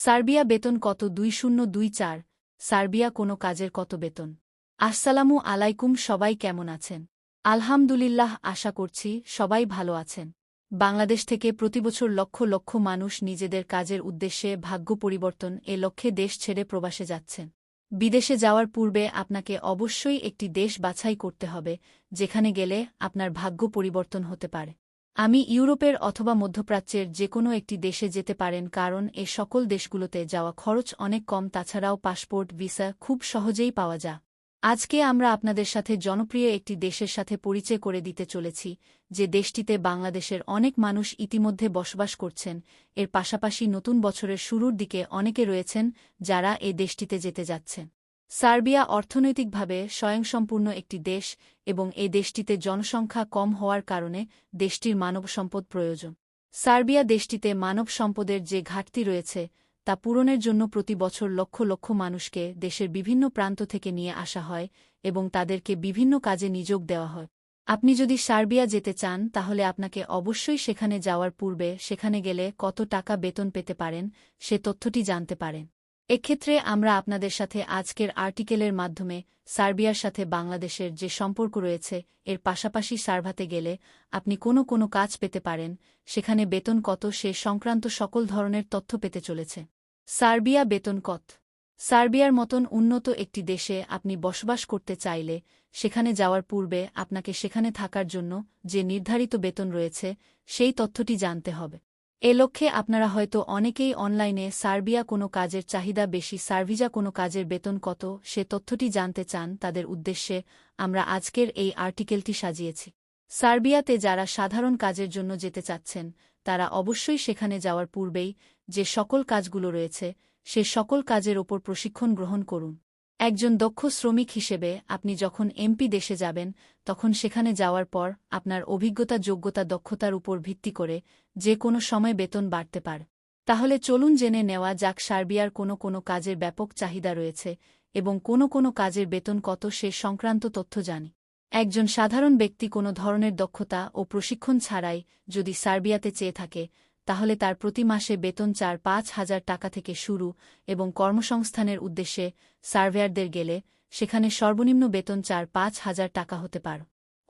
Serbia বেতন কত? দুই শূন্য দুই চার। সার্বিয়া কোনো কাজের কত বেতন? আসসালামু আলাইকুম, সবাই কেমন আছেন? আলহামদুলিল্লাহ, আশা করছি সবাই ভালো আছেন। বাংলাদেশ থেকে প্রতিবছর লক্ষ লক্ষ মানুষ নিজেদের কাজের উদ্দেশ্যে ভাগ্য পরিবর্তন এ লক্ষ্যে দেশ ছেড়ে প্রবাসে যাচ্ছেন। বিদেশে যাওয়ার পূর্বে আপনাকে অবশ্যই একটি দেশ বাছাই করতে হবে, যেখানে গেলে আপনার ভাগ্য পরিবর্তন হতে পারে। আমি ইউরোপের অথবা মধ্যপ্রাচ্যের যে কোনো একটি দেশে যেতে পারেন কারণ এ সকল দেশগুলোতে যাওয়া খরচ অনেক কম, তাছাড়াও পাসপোর্ট, ভিসা খুব সহজেই পাওয়া যায়। আজকে আমরা আপনাদের সাথে জনপ্রিয় একটি দেশের সাথে পরিচয় করে দিতে চলেছি, যে দেশটিতে বাংলাদেশের অনেক মানুষ ইতিমধ্যে বসবাস করছেন। এর পাশাপাশি নতুন বছরের শুরুর দিকে অনেকে রয়েছেন যারা এ দেশটিতে যেতে যাচ্ছেন। সার্বিয়া অর্থনৈতিকভাবে স্বয়ংসম্পূর্ণ একটি দেশ এবং এ দেশটিতে জনসংখ্যা কম হওয়ার কারণে দেশটির মানব সম্পদ প্রয়োজন। সার্বিয়া দেশটিতে মানব সম্পদের যে ঘাটতি রয়েছে, তা পূরণের জন্য প্রতি বছর লক্ষ লক্ষ মানুষকে দেশের বিভিন্ন প্রান্ত থেকে নিয়ে আসা হয় এবং তাদেরকে বিভিন্ন কাজে নিযোগ দেওয়া হয়। আপনি যদি সার্বিয়া যেতে চান, তাহলে আপনাকে অবশ্যই সেখানে যাওয়ার পূর্বে সেখানে গেলে কত টাকা বেতন পেতে পারেন, সে তথ্যটি জানতে পারেন। এক্ষেত্রে আমরা আপনাদের সাথে আজকের আর্টিকেলের মাধ্যমে সার্বিয়ার সাথে বাংলাদেশের যে সম্পর্ক রয়েছে, এর পাশাপাশি সার্ভাতে গেলে আপনি কোনো কোনো কাজ পেতে পারেন, সেখানে বেতন কত, সে সংক্রান্ত সকল ধরনের তথ্য পেতে চলেছে। সার্বিয়া বেতন কত? সার্বিয়ার মতন উন্নত একটি দেশে আপনি বসবাস করতে চাইলে সেখানে যাওয়ার পূর্বে আপনাকে সেখানে থাকার জন্য যে নির্ধারিত বেতন রয়েছে, সেই তথ্যটি জানতে হবে। এ লক্ষ্যে আপনারা হয়তো অনেকেই অনলাইনে সার্বিয়া কোনো কাজের চাহিদা বেশি, সার্ভিজা কোনো কাজের বেতন কত, সে তথ্যটি জানতে চান, তাদের উদ্দেশ্যে আমরা আজকের এই আর্টিকেলটি সাজিয়েছি। সার্বিয়াতে যারা সাধারণ কাজের জন্য যেতে চাচ্ছেন, তারা অবশ্যই সেখানে যাওয়ার পূর্বেই যে সকল কাজগুলো রয়েছে, সে সকল কাজের ওপর প্রশিক্ষণ গ্রহণ করুন। একজন দক্ষ শ্রমিক হিসেবে আপনি যখন এমপি দেশে যাবেন, তখন সেখানে যাওয়ার পর আপনার অভিজ্ঞতা, যোগ্যতা, দক্ষতার উপর ভিত্তি করে যে কোনো সময় বেতন বাড়তে পার। তাহলে চলুন জেনে নেওয়া যাক সার্বিয়ার কোনো কোনো কাজের ব্যাপক চাহিদা রয়েছে এবং কোনো কোনো কাজের বেতন কত সে সংক্রান্ত তথ্য জানি। একজন সাধারণ ব্যক্তি কোনো ধরনের দক্ষতা ও প্রশিক্ষণ ছাড়াই যদি সার্বিয়াতে চেয়ে থাকে তাহলে তার প্রতি মাসে বেতন চার পাঁচ হাজার টাকা থেকে শুরু এবং কর্মসংস্থানের উদ্দেশ্যে সার্ভেয়ারদের গেলে সেখানে সর্বনিম্ন বেতন চার পাঁচ হাজার টাকা হতে পার।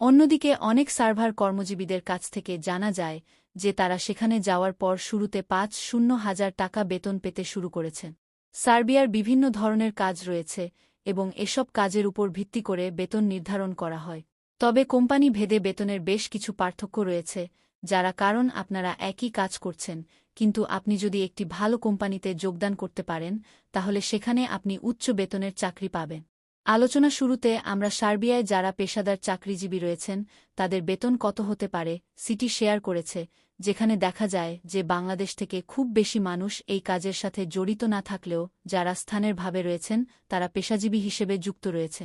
অন্যদিকে অনেক সার্ভার কর্মজীবীদের কাছ থেকে জানা যায় যে তারা সেখানে যাওয়ার পর শুরুতে পাঁচ শূন্য হাজার টাকা বেতন পেতে শুরু করেছেন। সার্বিয়ার বিভিন্ন ধরনের কাজ রয়েছে এবং এসব কাজের উপর ভিত্তি করে বেতন নির্ধারণ করা হয়। তবে কোম্পানি ভেদে বেতনের বেশ কিছু পার্থক্য রয়েছে যারা কারণ আপনারা একই কাজ করছেন, কিন্তু আপনি যদি একটি ভালো কোম্পানিতে যোগদান করতে পারেন, তাহলে সেখানে আপনি উচ্চ বেতনের চাকরি পাবেন। আলোচনা শুরুতে আমরা সার্বিয়ায় যারা পেশাদার চাকরিজীবী রয়েছেন, তাদের বেতন কত হতে পারে, সিটি শেয়ার করেছে, যেখানে দেখা যায় যে বাংলাদেশ থেকে খুব বেশি মানুষ এই কাজের সাথে জড়িত না থাকলেও, যারা স্থানের ভাবে রয়েছেন, তারা পেশাজীবী হিসেবে যুক্ত রয়েছে।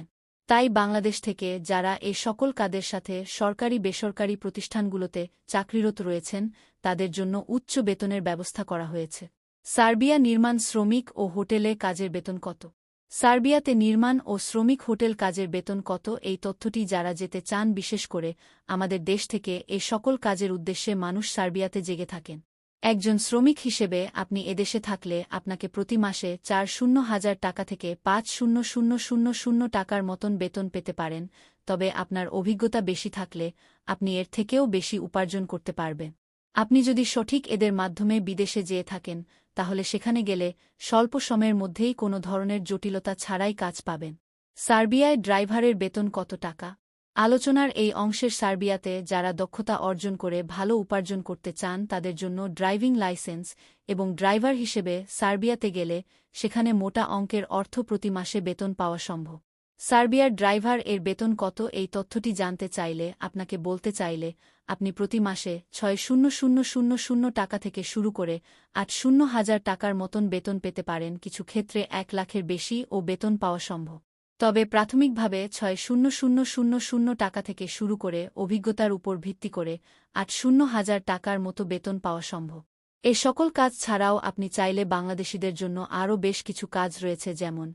তাই বাংলাদেশ থেকে যারা এ সকল কাদের সাথে সরকারি বেসরকারি প্রতিষ্ঠানগুলোতে চাকরিরত রয়েছেন, তাদের জন্য উচ্চ বেতনের ব্যবস্থা করা হয়েছে। সার্বিয়া নির্মাণ শ্রমিক ও হোটেলে কাজের বেতন কত? সার্বিয়াতে নির্মাণ ও শ্রমিক হোটেল কাজের বেতন কত? এই তথ্যটি যারা যেতে চান, বিশেষ করে আমাদের দেশ থেকে এ সকল কাজের উদ্দেশ্যে মানুষ সার্বিয়াতে জেগে থাকেন। একজন শ্রমিক হিসেবে আপনি এদেশে থাকলে আপনাকে প্রতি মাসে চার শূন্য হাজার টাকা থেকে পাঁচ শূন্য শূন্য শূন্য শূন্য টাকার মতন বেতন পেতে পারেন, তবে আপনার অভিজ্ঞতা বেশি থাকলে আপনি এর থেকেও বেশি উপার্জন করতে পারবেন আপনি যদি সঠিক এদের মাধ্যমে বিদেশে যেয়ে থাকেন, তাহলে সেখানে গেলে স্বল্প সময়ের মধ্যেই কোনো ধরনের জটিলতা ছাড়াই কাজ পাবেন। সার্বিয়ায় ড্রাইভারের বেতন কত টাকা? আলোচনার এই অংশের সার্বিয়াতে যারা দক্ষতা অর্জন করে ভালো উপার্জন করতে চান তাদের জন্য ড্রাইভিং লাইসেন্স এবং ড্রাইভার হিসেবে সার্বিয়াতে গেলে সেখানে মোটা অঙ্কের অর্থ প্রতি মাসে বেতন পাওয়া সম্ভব। সার্বিয়ার ড্রাইভার এর বেতন কত এই তথ্যটি জানতে চাইলে, আপনাকে বলতে চাইলে, আপনি প্রতি মাসে ছয় শূন্য শূন্য শূন্য শূন্য টাকা থেকে শুরু করে আট শূন্য হাজার টাকার মতন বেতন পেতে পারেন। কিছু ক্ষেত্রে এক লাখের বেশি ও বেতন পাওয়া সম্ভব। তবে প্রাথমিকভাবে ছয় শূন্য শূন্য শূন্য শূন্য টাকা থেকে শুরু করে অভিজ্ঞতার উপর ভিত্তি করে আট শূন্য হাজার টাকার মতো বেতন পাওয়া সম্ভব। এ সকল কাজ ছাড়াও আপনি চাইলে বাংলাদেশিদের জন্য আরও বেশ কিছু কাজ রয়েছে যেমন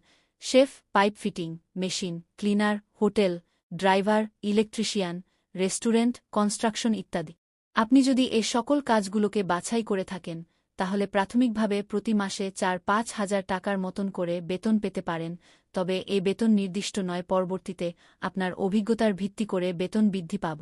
chef, pipe fitting, machine, cleaner, hotel, driver, electrician, restaurant, construction ইত্যাদি। আপনি যদি এ সকল কাজগুলোকে বাছাই করে থাকেন তাহলে প্রাথমিকভাবে প্রতি মাসে চার পাঁচ হাজার টাকার মতন করে বেতন পেতে পারেন, তবে এ বেতন নির্দিষ্ট নয়, পরবর্তীতে আপনার অভিজ্ঞতার ভিত্তি করে বেতন বৃদ্ধি পাব।